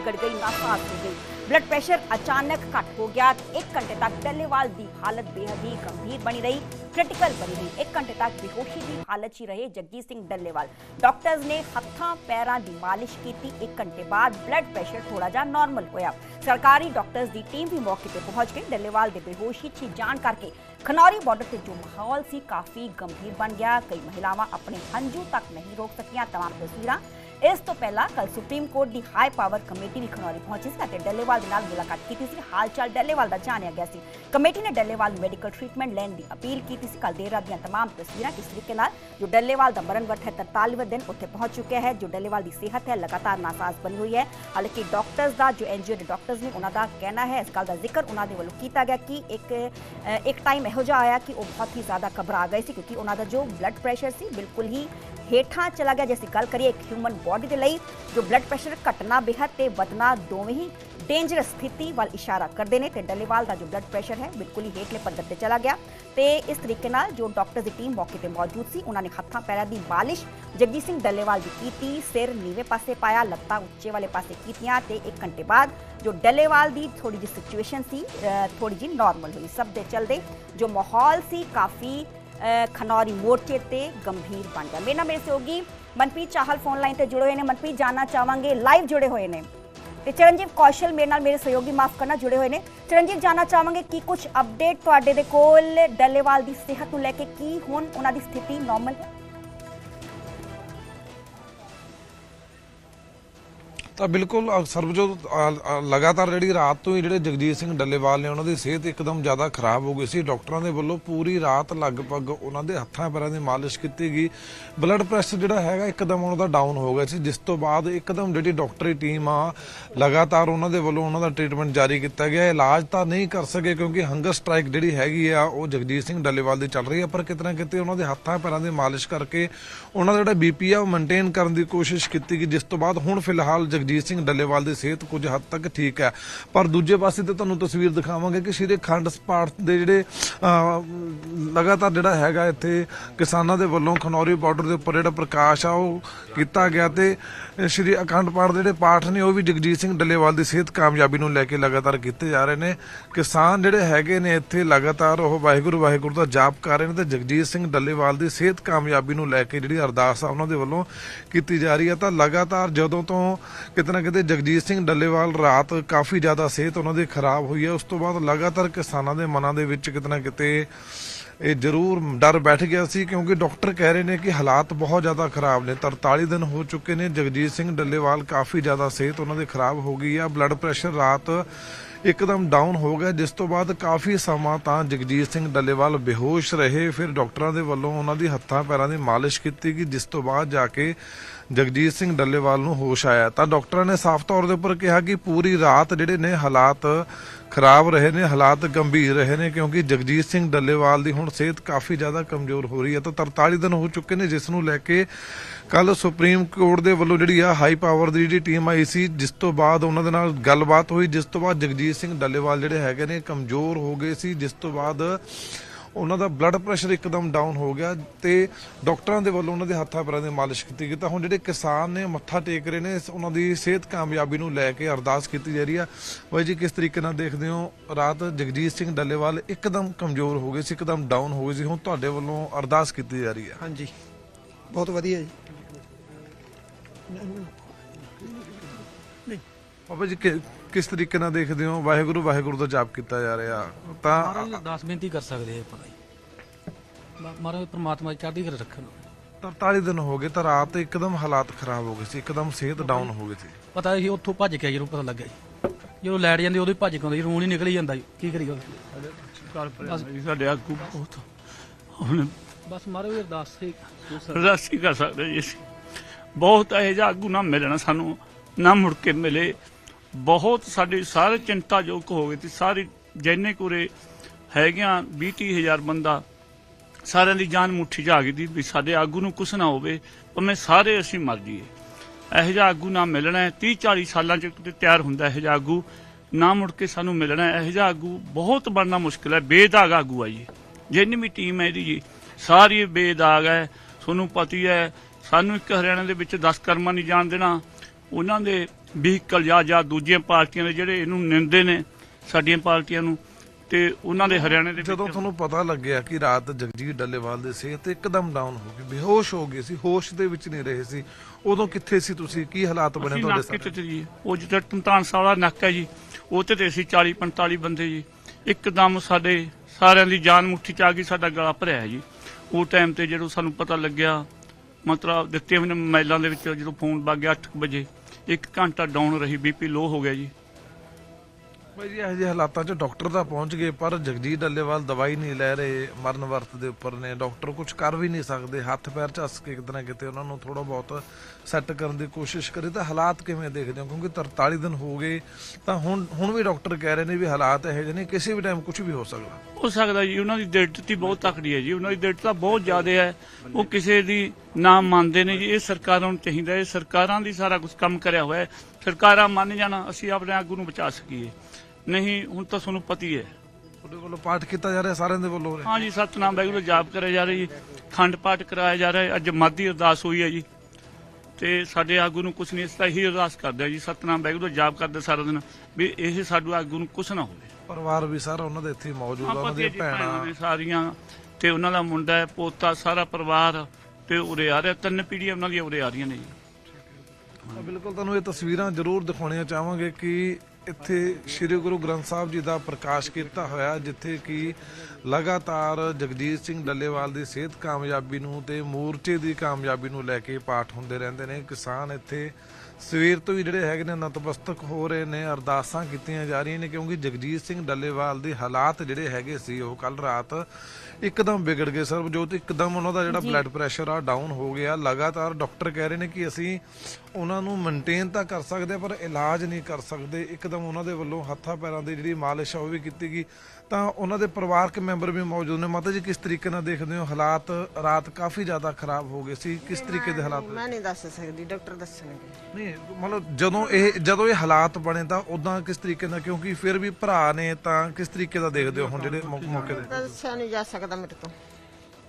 ਵਿਗੜ ਗਈ ਨਾਸਾਜ਼ ਹੋ ਗਈ। ਬਲੱਡ ਪ੍ਰੈਸ਼ਰ ਅਚਾਨਕ ਘਟ ਹੋ ਗਿਆ 1 ਘੰਟੇ ਤੱਕ ਡੱਲੇਵਾਲ ਦੀ ਹਾਲਤ ਬੇਹੱਦ ਹੀ ਗੰਭੀਰ ਬਣੀ ਰਹੀ ਕ੍ਰਿਟੀਕਲ ਬਣੀ ਰਹੀ। 1 ਘੰਟੇ ਤੱਕ ਬੇਹੋਸ਼ੀ ਦੀ ਹਾਲਤ 'ਚ ਰਹੇ ਜਗਜੀਤ ਸਿੰਘ ਡੱਲੇਵਾਲ। ਡਾਕਟਰਸ ਨੇ ਹੱਥਾਂ ਪੈਰਾਂ ਦੀ ਮਾਲਿਸ਼ ਕੀਤੀ 1 ਘੰਟੇ ਬਾਅਦ ਬਲੱਡ ਪ੍ਰੈਸ਼ਰ ਥੋੜਾ ਜਿਹਾ ਨਾਰਮਲ ਹੋਇਆ। ਸਰਕਾਰੀ ਡਾਕਟਰਸ ਦੀ ਟੀਮ ਵੀ ਮੌਕੇ ਤੇ ਪਹੁੰਚ ਗਈ। ਡੱਲੇਵਾਲ ਦੇ ਬੇਹੋਸ਼ੀ 'ਚ ਜਾਣ ਕਰਕੇ ਖਨੌਰੀ ਬਾਰਡਰ ਤੇ ਜੋ ਮਾਹੌਲ ਸੀ ਕਾਫੀ ਗੰਭੀਰ ਬਣ ਗਿਆ। ਕਈ ਮਹਿਲਾਵਾਂ ਆਪਣੇ ਹੰਝੂ ਤੱਕ ਨਹੀਂ ਰੋਕ ਸਕੀਆਂ, ਤਮਾਮ ਤਸਵੀਰਾਂ ਇਸ ਤੋਂ ਪਹਿਲਾਂ ਕੱਲ ਸੁਪਰੀਮ ਕੋਰਟ ਦੀ ਹਾਈ ਪਾਵਰ ਕਮੇਟੀ ਵੀ ਖਨੌਰੀ ਪਹੁੰਚੀ ਸੀ ਅਤੇ ਡੱਲੇਵਾਲ ਦੇ ਨਾਲ ਮੁਲਾਕਾਤ ਕੀਤੀ ਸੀ। ਹਾਲ ਡੱਲੇਵਾਲ ਦਾ ਜਾਣਿਆ ਗਿਆ ਸੀ। ਕਮੇਟੀ ਨੇ ਡੱਲੇਵਾਲ ਨੂੰ ਮੈਡੀਕਲ ਟ੍ਰੀਟਮੈਂਟ ਲੈਣ ਦੀ ਅਪੀਲ ਕੀਤੀ ਸੀ। ਕੱਲ ਦੇਰ ਰਾਤ ਦੀਆਂ ਤਮਾਮ ਤਸਵੀਰਾਂ ਕਿਸ ਤਰੀਕੇ ਨਾਲ ਜੋ ਡੱਲੇਵਾਲ ਦਾ ਮਰਨ ਵਰਤ ਹੈ 43ਵੇਂ ਦਿਨ ਉੱਥੇ ਪਹੁੰਚ ਚੁੱਕਿਆ ਹੈ, ਜੋ ਡੱਲੇਵਾਲ ਦੀ ਸਿਹਤ ਹੈ, ਲਗਾਤਾਰ ਨਾਸਾਜ਼ ਬਣੀ ਹੋਈ ਹੈ। ਹਾਲਾਂਕਿ ਡਾਕਟਰਸ ਦਾ, ਜੋ ਐਨਜੀਓ ਦੇ ਡਾਕਟਰਸ ਨੇ, ਉਹਨਾਂ ਦਾ ਕਹਿਣਾ ਹੈ, ਇਸ ਗੱਲ ਦਾ ਜ਼ਿਕਰ ਉਹਨਾਂ ਦੇ ਵੱਲੋਂ ਕੀਤਾ ਗਿਆ ਕਿ ਇੱਕ ਇੱਕ ਟਾਈਮ ਇਹੋ ਜਿਹਾ ਆਇਆ ਕਿ ਉਹ ਬਹੁਤ ਹੀ ਜ਼ਿਆਦਾ ਘਬਰਾ ਗਏ ਸੀ ਕਿਉਂਕਿ ਉਹਨਾਂ ਦਾ ਜੋ ਬਲੱਡ ਪ੍ਰੈਸ਼ਰ ਸੀ, ਬਿਲਕੁਲ ਹੀ ਹੇਠਾਂ ਚਲਾ ਗਿਆ। ਜੇ ਅਸੀਂ ਗੱਲ ਕਰੀਏ ਇੱਕ ਹਿਊਮਨ ਬੋਡੀ ਦੇ ਲਈ ਜੋ ਬਲੱਡ ਪ੍ਰੈਸ਼ਰ ਘਟਣਾ ਬੇਹੱਦ ਤੇ ਵਧਣਾ ਦੋਵੇਂ ਹੀ ਡੇਂਜਰਸ ਸਥਿਤੀ ਵੱਲ ਇਸ਼ਾਰਾ ਕਰਦੇ ਨੇ ਤੇ ਡੱਲੇਵਾਲ ਦਾ ਜੋ ਬਲੱਡ ਪ੍ਰੈਸ਼ਰ ਹੈ ਬਿਲਕੁਲ ਹੀ ਹੇਠਲੇ ਪੱਧਰ ਤੇ ਚਲਾ ਗਿਆ। ਤੇ ਇਸ ਤਰੀਕੇ ਨਾਲ ਜੋ ਡਾਕਟਰ ਦੀ ਟੀਮ ਮੌਕੇ ਤੇ ਮੌਜੂਦ ਸੀ ਉਹਨਾਂ ਨੇ ਹੱਥਾਂ ਪੈਰਾਂ ਦੀ ਬਾਲਿਸ਼ ਜਗਜੀਤ ਸਿੰਘ ਡੱਲੇਵਾਲ ਦੀ ਕੀਤੀ ਸਿਰ ਨੀਵੇਂ ਪਾਸੇ ਪਾਇਆ ਲੱਤਾਂ ਉੱਚੇ ਵਾਲੇ ਪਾਸੇ ਕੀਤੀਆਂ ਤੇ 1 ਘੰਟੇ ਬਾਅਦ ਜੋ ਡੱਲੇਵਾਲ ਦੀ ਥੋੜੀ ਜਿਹੀ ਸਿਚੁਏਸ਼ਨ ਸੀ ਅ, ਥੋੜੀ ਜਿਹੀ ਨਾਰਮਲ ਹੋਈ। ਸਭ ਦੇ ਚਲਦੇ ਜੋ ਮਾਹੌਲ ਸੀ ਕਾਫੀ ਖਨੌਰੀ ਮੋਰਚੇ ਤੇ ਗੰਭੀਰ ਬਣ ਗਿਆ। ਮੇਰੇ ਨਾਲ ਮੇਰੇ ਸਹਿਯੋਗੀ ਮਨਪ੍ਰੀਤ ਚਾਹਲ ਫੋਨ ਲਾਈਨ ਤੇ ਜੁੜੇ ਹੋਏ ਨੇ। ਮਨਪ੍ਰੀਤ, ਜਾਨਣਾ ਚਾਹਾਂਗੇ, ਲਾਈਵ ਜੁੜੇ ਹੋਏ ਨੇ। ਤੇ ਚਰਨਜੀਤ ਕੌਸ਼ਲ ਮੇਰੇ ਨਾਲ ਮੇਰੇ ਸਹਿਯੋਗੀ ਮਾਫ ਕਰਨਾ, ਜੁੜੇ ਹੋਏ ਨੇ। ਚਰਨਜੀਤ, ਜਾਨਣਾ ਚਾਹਾਂਗੇ ਕੀ ਕੁਝ ਅਪਡੇਟ ਤੁਹਾਡੇ ਦੇ ਕੋਲ ਡੱਲੇਵਾਲ ਦੀ ਸਿਹਤ ਨੂੰ ਲੈ ਕੇ ਕੀ ਹੁਣ ਉਹਨਾਂ ਦੀ ਸਥਿਤੀ ਨਾਰਮਲ ਹੈ? ਤਾਂ ਬਿਲਕੁਲ ਸਰਬਜੋਤ ਲਗਾਤਾਰ ਜਿਹੜੀ ਰਾਤ ਤੋਂ ਹੀ ਜਿਹੜੇ ਜਗਜੀਤ ਸਿੰਘ ਡੱਲੇਵਾਲ ਨੇ ਉਹਨਾਂ ਦੀ ਸਿਹਤ ਇੱਕਦਮ ਜ਼ਿਆਦਾ ਖਰਾਬ ਹੋ ਗਈ ਸੀ। ਡਾਕਟਰਾਂ ਦੇ ਵੱਲੋਂ ਪੂਰੀ ਰਾਤ ਲਗਭਗ ਉਹਨਾਂ ਦੇ ਹੱਥਾਂ ਪੈਰਾਂ ਦੀ ਮਾਲਿਸ਼ ਕੀਤੀ ਗਈ। ਬਲੱਡ ਪ੍ਰੈਸ਼ਰ ਜਿਹੜਾ ਹੈਗਾ ਇੱਕਦਮ ਉਹਨਾਂ ਦਾ ਡਾਊਨ ਹੋ ਗਿਆ ਸੀ। ਜਿਸ ਤੋਂ ਬਾਅਦ ਇੱਕਦਮ ਜਿਹੜੀ ਡਾਕਟਰੀ ਟੀਮ ਆ, ਲਗਾਤਾਰ ਉਹਨਾਂ ਦੇ ਵੱਲੋਂ ਉਹਨਾਂ ਦਾ ਟ੍ਰੀਟਮੈਂਟ ਜਾਰੀ ਕੀਤਾ ਗਿਆ। ਇਲਾਜ ਤਾਂ ਨਹੀਂ ਕਰ ਸਕੇ ਕਿਉਂਕਿ ਹੰਗਰ ਸਟ੍ਰਾਈਕ ਜਿਹੜੀ ਹੈਗੀ ਆ, ਉਹ ਜਗਜੀਤ ਸਿੰਘ ਡੱਲੇਵਾਲ ਦੀ ਚੱਲ ਰਹੀ ਹੈ ਪਰ ਕਿਤੇ ਨਾ ਕਿਤੇ ਉਹਨਾਂ ਦੇ ਹੱਥਾਂ ਪੈਰਾਂ ਦੀ ਮਾਲਿਸ਼ ਕਰਕੇ ਉਹਨਾਂ ਦਾ ਜਿਹੜਾ ਬੀਪੀ ਆ, ਉਹ ਮੇਨਟੇਨ ਕਰਨ ਦੀ ਕੋਸ਼ਿਸ਼ ਕੀਤੀ ਗਈ। ਜਿਸ ਤੋਂ ਬਾਅਦ ਹੁਣ ਫਿਲਹਾਲ ਜਗਜੀਤ ਸਿੰਘ ਡੱਲੇਵਾਲ ਦੀ ਸਿਹਤ ਕੁਝ ਹੱਦ ਤੱਕ ਠੀਕ ਹੈ। ਪਰ ਦੂਜੇ ਪਾਸੇ ਤੇ ਤੁਹਾਨੂੰ ਤਸਵੀਰ ਦਿਖਾਵਾਂਗੇ ਕਿ ਸ਼੍ਰੀ ਅਖੰਡ ਪਾਠ ਦੇ ਜਿਹੜੇ ਲਗਾਤਾਰ ਜਿਹੜਾ ਹੈਗਾ ਇੱਥੇ ਕਿਸਾਨਾਂ ਦੇ ਵੱਲੋਂ ਖਨੌਰੀ ਬਾਰਡਰ ਦੇ ਉੱਪਰ ਜਿਹੜਾ ਪ੍ਰਕਾਸ਼ ਆ, ਉਹ ਕੀਤਾ ਗਿਆ ਤੇ ਸ਼੍ਰੀ ਅਖੰਡ ਪਾਠ ਦੇ ਜਿਹੜੇ ਪਾਠ ਨੇ, ਉਹ ਵੀ ਜਗਜੀਤ ਸਿੰਘ ਡੱਲੇਵਾਲ ਦੀ ਸਿਹਤ ਕਾਮਯਾਬੀ ਨੂੰ ਲੈ ਕੇ ਲਗਾਤਾਰ ਕੀਤੇ ਜਾ ਰਹੇ ਨੇ। ਕਿਸਾਨ ਜਿਹੜੇ ਹੈਗੇ ਨੇ ਇੱਥੇ ਲਗਾਤਾਰ ਉਹ ਵਾਹਿਗੁਰੂ ਵਾਹਿਗੁਰੂ ਦਾ ਜਾਪ ਕਰ ਰਹੇ ਨੇ ਤੇ ਜਗਜੀਤ ਸਿੰਘ ਡੱਲੇਵਾਲ ਦੀ ਸਿਹਤ ਕਾਮਯਾਬੀ ਨੂੰ ਲੈ ਕੇ ਜਿਹੜੀ ਅਰਦਾਸ ਆ, ਉਹਨਾਂ ਦੇ ਵੱਲੋਂ ਕੀਤੀ ਜਾ ਰਹੀ ਹੈ ਤਾਂ ਲਗਾਤਾਰ ਜਦੋਂ ਤੋਂ ਕਿਤੇ ਨਾ ਕਿਤੇ ਜਗਜੀਤ ਸਿੰਘ ਡੱਲੇਵਾਲ ਰਾਤ ਕਾਫੀ ਜ਼ਿਆਦਾ ਸਿਹਤ ਉਹਨਾਂ ਦੀ ਖਰਾਬ ਹੋਈ ਹੈ। ਉਸ ਤੋਂ ਬਾਅਦ ਲਗਾਤਾਰ ਕਿਸਾਨਾਂ ਦੇ ਮਨਾਂ ਦੇ ਵਿੱਚ ਕਿਤੇ ਨਾ ਕਿਤੇ ਇਹ ਜ਼ਰੂਰ ਡਰ ਬੈਠ ਗਿਆ ਸੀ ਕਿਉਂਕਿ ਡਾਕਟਰ ਕਹਿ ਰਹੇ ਨੇ ਕਿ ਹਾਲਾਤ ਬਹੁਤ ਜ਼ਿਆਦਾ ਖਰਾਬ ਨੇ। 43 ਦਿਨ ਹੋ ਚੁੱਕੇ ਨੇ, ਜਗਜੀਤ ਸਿੰਘ ਡੱਲੇਵਾਲ ਕਾਫੀ ਜ਼ਿਆਦਾ ਸਿਹਤ ਉਹਨਾਂ ਦੀ ਖਰਾਬ ਹੋ ਗਈ ਆ। ਬਲੱਡ ਪ੍ਰੈਸ਼ਰ ਰਾਤ ਇੱਕਦਮ ਡਾਊਨ ਹੋ ਗਿਆ, ਜਿਸ ਤੋਂ ਬਾਅਦ ਕਾਫੀ ਸਮਾਂ ਤਾਂ ਜਗਜੀਤ ਸਿੰਘ ਡੱਲੇਵਾਲ ਬੇਹੋਸ਼ ਰਹੇ। ਫਿਰ ਡਾਕਟਰਾਂ ਦੇ ਵੱਲੋਂ ਉਹਨਾਂ ਦੀ ਹੱਥਾਂ ਪੈਰਾਂ ਦੀ ਮਾਲਿਸ਼ ਕੀਤੀ ਗਈ, ਜਿਸ ਤੋਂ ਬਾਅਦ ਜਾ ਕੇ ਜਗਜੀਤ ਸਿੰਘ ਡੱਲੇਵਾਲ ਨੂੰ ਹੋਸ਼ ਆਇਆ। ਤਾਂ ਡਾਕਟਰਾਂ ਨੇ ਸਾਫ਼ ਤੌਰ ਦੇ ਉੱਪਰ ਕਿਹਾ ਕਿ ਪੂਰੀ ਰਾਤ ਜਿਹੜੇ ਨੇ ਹਾਲਾਤ ਖਰਾਬ ਰਹੇ ਨੇ, ਹਾਲਾਤ ਗੰਭੀਰ ਰਹੇ ਨੇ, ਕਿਉਂਕਿ ਜਗਜੀਤ ਸਿੰਘ ਡੱਲੇਵਾਲ ਦੀ ਹੁਣ ਸਿਹਤ ਕਾਫੀ ਜ਼ਿਆਦਾ ਕਮਜ਼ੋਰ ਹੋ ਰਹੀ ਹੈ। ਤਾਂ 43 ਦਿਨ ਹੋ ਚੁੱਕੇ ਨੇ, ਜਿਸ ਨੂੰ ਲੈ ਕੇ ਕੱਲ ਸੁਪਰੀਮ ਕੋਰਟ ਦੇ ਵੱਲੋਂ ਜਿਹੜੀ ਆ ਹਾਈ ਪਾਵਰ ਦੀ ਜਿਹੜੀ ਟੀਮ ਆਈ ਸੀ, ਜਿਸ ਤੋਂ ਬਾਅਦ ਉਹਨਾਂ ਦੇ ਨਾਲ ਗੱਲਬਾਤ ਹੋਈ, ਜਿਸ ਤੋਂ ਬਾਅਦ ਜਗਜੀਤ ਸਿੰਘ ਡੱਲੇਵਾਲ ਜਿਹੜੇ ਹੈਗੇ ਨੇ ਕਮਜ਼ੋਰ ਹੋ ਗਏ ਸੀ, ਜਿਸ ਤੋਂ ਬਾਅਦ ਉਹਨਾਂ ਦਾ ਬਲੱਡ ਪ੍ਰੈਸ਼ਰ ਇੱਕਦਮ ਡਾਊਨ ਹੋ ਗਿਆ ਤੇ ਡਾਕਟਰਾਂ ਦੇ ਵੱਲੋਂ ਉਹਨਾਂ ਦੇ ਹੱਥਾਂ ਪੈਰਾਂ ਦੀ ਮਾਲਿਸ਼ ਕੀਤੀ ਗਈ। ਤਾਂ ਹੁਣ ਜਿਹੜੇ ਕਿਸਾਨ ਨੇ ਮੱਥਾ ਟੇਕ ਰਹੇ ਨੇ ਉਹਨਾਂ ਦੀ ਸਿਹਤ ਕਾਮਯਾਬੀ ਨੂੰ ਲੈ ਕੇ ਅਰਦਾਸ ਕੀਤੀ ਜਾ ਰਹੀ ਆ। ਬਾਈ ਜੀ ਕਿਸ ਤਰੀਕੇ ਨਾਲ ਦੇਖਦੇ ਹੋ? ਰਾਤ ਜਗਜੀਤ ਸਿੰਘ ਡੱਲੇਵਾਲ ਇੱਕਦਮ ਕਮਜ਼ੋਰ ਹੋ ਗਏ ਸੀ ਇੱਕਦਮ ਡਾਊਨ ਹੋ ਗਏ ਸੀ। ਹੁਣ ਤੁਹਾਡੇ ਵੱਲੋਂ ਅਰਦਾਸ ਕੀਤੀ ਜਾ ਰਹੀ ਹੈ ਹਾਂਜੀ। ਬਹੁਤ ਵਧੀਆ ਜੀ। ਬਾਬਾ ਜੀ ਕਿ- ਕਿਸ ਤਰੀਕੇ ਨਾਲ ਦੇਖਦੇ ਹੋ? ਵਾਹਿਗੁਰੂ ਵਾਹਿਗੁਰੂ ਦਾ ਜਾਪ ਕੀਤਾ ਜਾ ਰਿਹਾ। ਤਾਂ ਮਹਾਰਾਜ ਅਰਦਾਸ ਬੇਨਤੀ ਕਰ ਸਕਦੇ ਆ ਮਾ- ਮਹਾਰਾਜ ਪ੍ਰਮਾਤਮਾ ਦੀ ਚੜ੍ਹਦੀ ਕਰੇ ਰੱਖਣ। 43 ਦਿਨ ਹੋ ਗਏ ਤਾਂ ਰਾਤ ਇੱਕਦਮ ਹਾਲਾਤ ਖਰਾਬ ਹੋ ਗਏ ਸੀ ਇੱਕਦਮ ਸਿਹਤ ਡਾਊਨ ਹੋ ਗਈ ਸੀ। ਪਤਾ ਸੀ ਉੱਥੋਂ ਭੱਜ ਕੇ ਜਦੋਂ ਪਤਾ ਲੱਗਿਆ ਜੀ। ਜਦੋਂ ਲੈਟ ਜਾਂਦੀ ਉਦੋਂ ਹੀ ਭੱਜ ਕੇ ਆਉਂਦਾ ਜੀ ਰੂਣ ਹੀ ਨਿਕਲ ਹੀ ਜਾਂਦਾ ਜੀ। ਕੀ ਕਰੀਏ ਬਸ ਜੀ ਸਾਡੇ ਆਗੂ ਬਹੁਤ ਹੁਣ ਬਸ ਮਹਾਰਾਜ ਦੀ ਅਰਦਾਸ ਸੀ। ਅਰਦਾਸ ਹੀ ਕਰ ਸਕਦੇ ਜੀ ਬਹੁਤ ਇਹੋ ਜਿਹਾ ਆਗੂ ਨਾ ਮਿਲਣਾ ਸਾਨੂੰ ਨਾ ਮੁੜ ਕੇ ਮਿਲੇ। ਬਹੁਤ ਸਾਡੀ ਸਾਰੇ ਚਿੰਤਾਜੋਗ ਹੋ ਗਏ ਤੇ ਸਾਰੀ ਜਿੰਨੇ ਕੁਰੇ ਹੈਗਿਆਂ 20 ਹਜ਼ਾਰ ਬੰਦਾ ਸਾਰਿਆਂ ਦੀ ਜਾਨ ਮੁੱਠੀ 'ਚ ਆ ਗਈ ਦੀ ਵੀ ਸਾਡੇ ਆਗੂ ਨੂੰ ਕੁਛ ਨਾ ਹੋਵੇ, ਭਾਵੇਂ ਸਾਰੇ ਅਸੀਂ ਮਰ ਜਾਈਏ। ਇਹੋ ਜਿਹਾ ਆਗੂ ਨਾ ਮਿਲਣਾ ਹੈ। 30 40 ਸਾਲਾਂ 'ਚ ਤਿਆਰ ਹੁੰਦਾ ਇਹੋ ਜਿਹਾ ਆਗੂ, ਨਾ ਮੁੜ ਕੇ ਸਾਨੂੰ ਮਿਲਣਾ ਹੈ। ਇਹੋ ਜਿਹਾ ਆਗੂ ਬਹੁਤ ਬਣਨਾ ਮੁਸ਼ਕਿਲ ਹੈ। ਬੇਦਾਗ ਆਗੂ ਆ ਜੀ। ਜਿੰਨੀ ਵੀ ਟੀਮ ਹੈ ਇਹਦੀ ਜੀ, ਸਾਰੀ ਬੇਦਾਗ ਹੈ। ਤੁਹਾਨੂੰ ਪਤੀ ਹੈ। ਸਾਨੂੰ ਇੱਕ ਹਰਿਆਣਾ ਦੇ ਵਿੱਚ 10 ਕਰਮਾਂ ਨਹੀਂ ਜਾਣ ਦੇਣਾ। ਉਹਨਾਂ ਦੇ ਵਹੀਕਲ ਜਾਂ ਜਾਂ ਦੂਜੀਆਂ ਪਾਰਟੀਆਂ ਦੇ ਜਿਹੜੇ ਇਹਨੂੰ ਨਿੰਦੇ ਨੇ ਸਾਡੀਆਂ ਪਾਰਟੀਆਂ ਨੂੰ ਤੇ ਉਹਨਾਂ ਦੇ ਹਰਿਆਣੇ ਦੇ ਜਦੋਂ ਤੁਹਾਨੂੰ ਪਤਾ ਲੱਗਿਆ ਕਿ ਰਾਤ ਜਗਜੀਤ ਡੱਲੇਵਾਲ ਦੀ ਸਿਹਤ ਇੱਕਦਮ ਡਾਊਨ ਹੋ ਗਈ ਬੇਹੋਸ਼ ਹੋ ਗਏ ਸੀ ਹੋਸ਼ ਦੇ ਵਿੱਚ ਨਹੀਂ ਰਹੇ ਸੀ ਉਦੋਂ ਕਿੱਥੇ ਸੀ ਤੁਸੀਂ? ਕੀ ਹਾਲਾਤ ਬਣੇ ਤੁਹਾਡੇ ਨਾਕੇ ਸਾਰੇ ਜੀ ਉਹ ਜਿਹੜਾ ਟਮਟਾਨ ਸਾਲਾ ਨੱਕ ਹੈ ਜੀ ਉਹ ਤੇ ਅਸੀਂ 40 45 ਬੰਦੇ ਜੀ ਇੱਕਦਮ ਸਾਡੇ ਸਾਰਿਆਂ ਦੀ ਜਾਨ ਮੁੱਠੀ ਚ ਆ ਗਈ ਸਾਡਾ ਗਲਾ ਭਰਿਆ ਜੀ। ਉਹ ਟਾਈਮ ਤੇ ਜਦੋਂ ਸਾਨੂੰ ਪਤਾ ਲੱਗਿਆ ਮਤਲਬ ਦਿੱਤੇ ਹੋਏ ਮੋਬਾਈਲਾਂ ਦੇ ਵਿੱਚ ਜਦੋਂ ਫੋਨ ਵੱਗ ਗਿਆ 8 ਵਜੇ ਇੱਕ ਘੰਟਾ ਡਾਊਨ ਰਹੀ ਬੀਪੀ ਲੋ ਹੋ ਗਿਆ ਜੀ। ਭਾਈ ਜੀ, ਇਹੋ ਜਿਹੇ ਹਾਲਾਤਾਂ 'ਚ ਡਾਕਟਰ ਤਾਂ ਪਹੁੰਚ ਗਏ, ਪਰ ਜਗਜੀਤ ਡੱਲੇਵਾਲ ਦਵਾਈ ਨਹੀਂ ਲੈ ਰਹੇ, ਮਰਨ ਵਰਤ ਦੇ ਉੱਪਰ ਨੇ। ਡਾਕਟਰ ਕੁਝ ਕਰ ਵੀ ਨਹੀਂ ਸਕਦੇ, ਹੱਥ ਪੈਰ ਝੱਸ ਕੇ ਕਿਤੇ ਨਾ ਕਿਤੇ ਉਹਨਾਂ ਨੂੰ ਥੋੜਾ ਬਹੁਤ ਸੈੱਟ ਕਰਨ ਦੀ ਕੋਸ਼ਿਸ਼ ਕਰੇ। ਤਾਂ ਹਾਲਾਤ ਕਿਵੇਂ ਦੇਖਦੇ ਹੋ? ਕਿਉਂਕਿ 43 ਦਿਨ ਹੋ ਗਏ, ਤਾਂ ਹੁਣ ਹੁਣ ਵੀ ਡਾਕਟਰ ਕਹਿ ਰਹੇ ਨੇ ਵੀ ਹਾਲਾਤ ਇਹੋ ਜਿਹੇ ਨੇ, ਕਿਸੇ ਵੀ ਟਾਈਮ ਕੁਝ ਵੀ ਹੋ ਸਕਦਾ। ਹੋ ਸਕਦਾ ਜੀ, ਉਹਨਾਂ ਦੀ ਦਿੱਤੀ ਬਹੁਤ ਤਕੜੀ ਹੈ ਜੀ। ਉਹਨਾਂ ਦੀ ਦਿੱਤ ਬਹੁਤ ਜ਼ਿਆਦਾ ਹੈ। ਉਹ ਕਿਸੇ ਦੀ ਨਾ ਮੰਨਦੇ ਨੇ ਜੀ। ਇਹ ਸਰਕਾਰਾਂ ਨੂੰ ਚਾਹੀਦਾ ਹੈ। ਸਰਕਾਰਾਂ ਦੀ ਸਾਰਾ ਕੁਝ ਕੰਮ ਕਰਿਆ ਹੋਇਆ ਹੈ। ਸਰਕਾਰਾਂ ਮੰਨ ਜਾਣਾ, ਅਸੀਂ ਆਪਣੇ ਆਗੂ ਨੂੰ ਬਚਾ ਸਕੀਏ। ਨਹੀਂ ਹੁਣ ਤਾਂ ਤੁਹਾਨੂੰ ਪਤੀ ਹੈ। ਤੁਹਾਡੇ ਵੱਲੋਂ ਪਾਠ ਕੀਤਾ ਜਾ ਰਿਹਾ ਸਾਰਿਆਂ ਦੇ ਵੱਲੋਂ ਹੋ ਰਿਹਾ। ਹਾਂ ਜੀ ਸਤਨਾਮ ਵਾਹਿਗੁਰੂ ਜਾਪ ਕਰਿਆ ਜਾ ਰਿਹਾ ਜੀ। ਖੰਡ ਪਾਠ ਕਰਾਇਆ ਜਾ ਰਿਹਾ ਹੈ ਅੱਜ ਮਾਦੀ ਅਰਦਾਸ ਹੋਈ ਹੈ ਜੀ। ਤੇ ਸਾਡੇ ਆਗੂ ਨੂੰ ਕੁਝ ਨਹੀਂ ਇਸ ਤਾਂ ਇਹੀ ਅਰਦਾਸ ਕਰਦੇ ਆ ਜੀ ਸਤਨਾਮ ਵਾਹਿਗੁਰੂ ਜਾਪ ਕਰਦੇ ਸਾਰਾ ਦਿਨ ਵੀ ਇਹ ਸਾਡੇ ਆਗੂ ਨੂੰ ਕੁਝ ਨਾ ਹੋਵੇ। ਪਰਿਵਾਰ ਵੀ ਸਾਰਾ ਉਹਨਾਂ ਦੇ ਇੱਥੇ ਮੌਜੂਦ ਆ ਉਹਨਾਂ ਦੀਆਂ ਭੈਣਾਂ। ਸਾਰੀਆਂ ਤੇ ਉਹਨਾਂ ਦਾ ਮੁੰਡਾ ਹੈ ਪੋਤਾ ਸਾਰਾ ਪਰਿਵਾਰ ਤੇ ਉਰੇ ਆ ਰਿਹਾ ਤਿੰਨ ਪੀੜ੍ਹੀਆਂ ਉਹਨਾਂ ਦੀਆਂ ਉਰੇ ਆ ਰਹੀਆਂ ਨੇ ਜੀ। ਬਿਲਕੁਲ ਤੁਹਾਨੂੰ ਇਹ ਤਸਵੀਰਾਂ ਜ਼ਰੂਰ ਦਿਖਾਉਣੀਆਂ ਚਾਹਾਂਗੇ ਕਿ ਇੱਥੇ ਸ੍ਰੀ ਗੁਰੂ ਗ੍ਰੰਥ ਸਾਹਿਬ ਜੀ ਦਾ ਪ੍ਰਕਾਸ਼ ਕੀਤਾ ਹੋਇਆ ਜਿੱਥੇ ਕਿ ਲਗਾਤਾਰ ਜਗਜੀਤ ਸਿੰਘ ਡੱਲੇਵਾਲ ਦੀ ਸਿਹਤ ਕਾਮਯਾਬੀ ਨੂੰ ਤੇ ਮੋਰਚੇ ਦੀ ਕਾਮਯਾਬੀ ਨੂੰ ਲੈ ਕੇ ਪਾਠ ਹੁੰਦੇ ਰਹਿੰਦੇ ਨੇ। ਕਿਸਾਨ ਇੱਥੇ ਸਵੇਰ ਤੋਂ ਹੀ ਜਿਹੜੇ ਹੈਗੇ ਨੇ ਨਤਮਸਤਕ ਹੋ ਰਹੇ ਨੇ ਅਰਦਾਸਾਂ ਕੀਤੀਆਂ ਜਾ ਰਹੀਆਂ ਨੇ ਕਿਉਂਕਿ ਜਗਜੀਤ ਸਿੰਘ ਡੱਲੇਵਾਲ ਦੇ ਹਾਲਾਤ ਜਿਹੜੇ ਹੈਗੇ ਸੀ ਉਹ ਕੱਲ ਰਾਤ ਇੱਕਦਮ ਵਿਗੜ ਗਏ। ਸਰਬਜੋਤ ਇੱਕਦਮ ਉਹਨਾਂ ਦਾ ਜਿਹੜਾ ਬਲੱਡ ਪ੍ਰੈਸ਼ਰ ਆ ਡਾਊਨ ਹੋ ਗਿਆ। ਲਗਾਤਾਰ ਡਾਕਟਰ ਕਹਿ ਰਹੇ ਨੇ ਕਿ ਅਸੀਂ ਉਹਨਾਂ ਨੂੰ ਮੇਨਟੇਨ ਤਾਂ ਕਰ ਸਕਦੇ ਪਰ ਇਲਾਜ ਨਹੀਂ ਕਰ ਸਕਦੇ। ਇੱਕਦਮ ਉਹਨਾਂ ਦੇ ਵੱਲੋਂ ਹੱਥਾਂ ਪੈਰਾਂ ਦੀ ਜਿਹੜੀ ਮਾਲਿਸ਼ ਆ ਉਹ ਵੀ ਕੀਤੀ ਗਈ। ਤਾਂ ਉਹਨਾਂ ਦੇ ਪਰਿਵਾਰਕ ਮੈਂਬਰ ਵੀ ਮੌਜੂਦ ਨੇ। ਮਾਤਾ ਜੀ ਕਿਸ ਤਰੀਕੇ ਨਾਲ ਦੇਖਦੇ ਹੋ? ਹਾਲਾਤ ਰਾਤ ਕਾਫੀ ਜ਼ਿਆਦਾ ਖਰਾਬ ਹੋ ਗਏ ਸੀ। ਕਿਸ ਤਰੀਕੇ ਦੇ ਹਾਲਾਤ ਮੈਂ ਨਹੀਂ ਦੱਸ ਸਕਦੀ ਡਾਕਟਰ ਦੱਸਣਗੇ। ਨਹੀਂ ਮਤਲਬ ਜਦੋਂ ਇਹ ਜਦੋਂ ਇਹ ਹਾਲਾਤ ਬਣੇ ਤਾਂ ਉਦਾਂ ਕਿਸ ਤਰੀਕੇ ਨਾਲ ਕਿਉਂਕਿ ਫਿਰ ਵੀ ਭਰਾ ਨੇ ਤਾਂ ਕਿਸ ਤਰੀਕੇ ਦਾ ਦੇਖਦੇ ਹੋ ਹੁਣ ਜਿਹੜੇ ਮੌ- ਮੌਕੇ ਦੇ ਦੱਸਿਆ ਨਹੀਂ ਜਾ ਸਕਦਾ ਮੇਰੇ ਤੋਂ।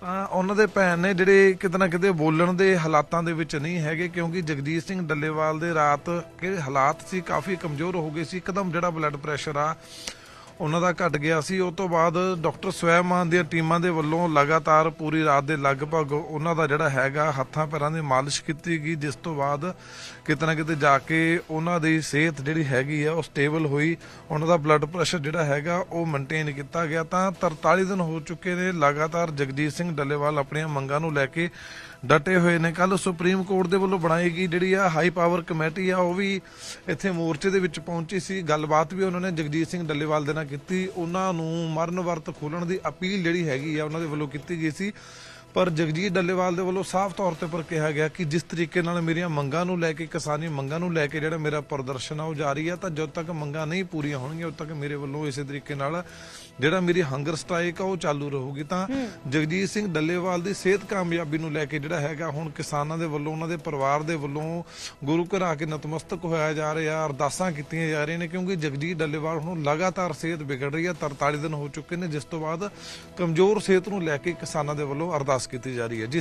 ਤਾਂ ਉਹਨਾਂ ਦੇ ਭੈਣ ਨੇ ਜਿਹੜੇ ਕਿਤੇ ਨਾ ਕਿਤੇ ਬੋਲਣ ਦੇ ਹਾਲਾਤਾਂ ਦੇ ਵਿੱਚ ਨਹੀਂ ਹੈਗੇ ਕਿਉਂਕਿ ਜਗਜੀਤ ਸਿੰਘ ਡੱਲੇਵਾਲ ਦੇ ਰਾਤ ਕਿ ਹਾਲਾਤ ਸੀ ਕਾਫੀ ਕਮਜ਼ੋਰ ਹੋ ਗਏ ਸੀ। ਇੱਕਦਮ ਜਿਹੜਾ ਬਲੱਡ ਪ੍ਰੈਸ਼ਰ ਆ ਉਹਨਾਂ ਦਾ ਘਟ ਗਿਆ ਸੀ। ਉਸ ਤੋਂ ਬਾਅਦ ਡਾਕਟਰ ਸਵੈਮਾਨ ਦੀਆਂ ਟੀਮਾਂ ਦੇ ਵੱਲੋਂ ਲਗਾਤਾਰ ਪੂਰੀ ਰਾਤ ਦੇ ਲਗਭਗ ਉਹਨਾਂ ਦਾ ਜਿਹੜਾ ਹੈਗਾ ਹੱਥਾਂ ਪੈਰਾਂ ਦੀ ਮਾਲਿਸ਼ ਕੀਤੀ ਗਈ, ਜਿਸ ਤੋਂ ਬਾਅਦ ਕਿਤੇ ਨਾ ਕਿਤੇ ਜਾ ਕੇ ਉਹਨਾਂ ਦੀ ਸਿਹਤ ਜਿਹੜੀ ਹੈਗੀ ਆ, ਉਹ ਸਟੇਬਲ ਹੋਈ। ਉਹਨਾਂ ਦਾ ਬਲੱਡ ਪ੍ਰੈਸ਼ਰ ਜਿਹੜਾ ਹੈਗਾ, ਉਹ ਮੇਨਟੇਨ ਕੀਤਾ ਗਿਆ। ਤਾਂ 43 ਦਿਨ ਹੋ ਚੁੱਕੇ ਨੇ, ਲਗਾਤਾਰ ਜਗਜੀਤ ਸਿੰਘ ਡੱਲੇਵਾਲ ਆਪਣੀਆਂ ਮੰਗਾਂ ਨੂੰ ਲੈ ਕੇ ਡਟੇ ਹੋਏ ਨੇ। ਕੱਲ ਸੁਪਰੀਮ ਕੋਰਟ ਦੇ ਵੱਲੋਂ ਬਣਾਈ ਗਈ ਜਿਹੜੀ ਆ ਹਾਈ ਪਾਵਰ ਕਮੇਟੀ ਆ, ਉਹ ਵੀ ਇੱਥੇ ਮੋਰਚੇ ਦੇ ਵਿੱਚ ਪਹੁੰਚੀ ਸੀ। ਗੱਲਬਾਤ ਵੀ ਉਹਨਾਂ ਨੇ ਜਗਜੀਤ ਸਿੰਘ ਡੱਲੇਵਾਲ ਦੇ ਨਾਲ ਕੀਤੀ, ਉਹਨਾਂ ਨੂੰ ਮਰਨ ਵਰਤ ਖੋਲਣ ਦੀ ਅਪੀਲ ਜਿਹੜੀ ਹੈਗੀ ਆ, ਉਹਨਾਂ ਦੇ ਵੱਲੋਂ ਕੀਤੀ ਗਈ ਸੀ। ਪਰ ਜਗਜੀਤ ਡੱਲੇਵਾਲ ਦੇ ਵੱਲੋਂ ਸਾਫ਼ ਤੌਰ ਤੇ ਪਰ ਕਿਹਾ ਗਿਆ ਕਿ ਜਿਸ ਤਰੀਕੇ ਨਾਲ ਮੇਰੀਆਂ ਮੰਗਾਂ ਨੂੰ ਲੈ ਕੇ ਕਿਸਾਨੀ ਮੰਗਾਂ ਨੂੰ ਲੈ ਕੇ ਜਿਹੜਾ ਮੇਰਾ ਪ੍ਰਦਰਸ਼ਨ ਆ ਉਹ ਜਾਰੀ ਆ ਤਾਂ ਜਦੋਂ ਤੱਕ ਮੰਗਾਂ ਨਹੀਂ ਪੂਰੀਆਂ ਹੋਣਗੀਆਂ ਉਦੋਂ ਤੱਕ ਮੇਰੇ ਵੱਲੋਂ ਇਸੇ ਤਰੀਕੇ ਨਾਲ ਜਿਹੜਾ ਮੇਰੀ ਹੰਗਰ ਸਟ੍ਰਾਈਕ ਆ ਉਹ ਚਾਲੂ ਰਹੂਗੀ। ਤਾਂ ਜਗਜੀਤ ਸਿੰਘ ਡੱਲੇਵਾਲ ਦੀ ਸਿਹਤ ਕਾਮਯਾਬੀ ਨੂੰ ਲੈ ਕੇ ਜਿਹੜਾ ਹੈਗਾ ਹੁਣ ਕਿਸਾਨਾਂ ਦੇ ਵੱਲੋਂ ਉਹਨਾਂ ਦੇ ਪਰਿਵਾਰ ਦੇ ਵੱਲੋਂ ਗੁਰੂ ਘਰ ਆ ਕੇ ਨਤਮਸਤਕ ਹੋਇਆ ਜਾ ਰਿਹਾ ਅਰਦਾਸਾਂ ਕੀਤੀਆਂ ਜਾ ਰਹੀਆਂ ਨੇ ਕਿਉਂਕਿ ਜਗਜੀਤ ਡੱਲੇਵਾਲ ਹੁਣ ਲਗਾਤਾਰ ਸਿਹਤ ਵਿਗੜ ਰਹੀ ਹੈ 43 ਦਿਨ ਹੋ ਚੁੱਕੇ ਨੇ ਜਿਸ ਤੋਂ ਬਾਅਦ ਕਮਜ਼ੋਰ ਸਿਹਤ ਨੂੰ ਲੈ ਕੇ ਕਿਸਾਨਾਂ ਦੇ ਵੱਲੋਂ ਅਰਦਾਸ ਕੀਤੀ ਜਾ ਰਹੀ ਹੈ। ਜੀ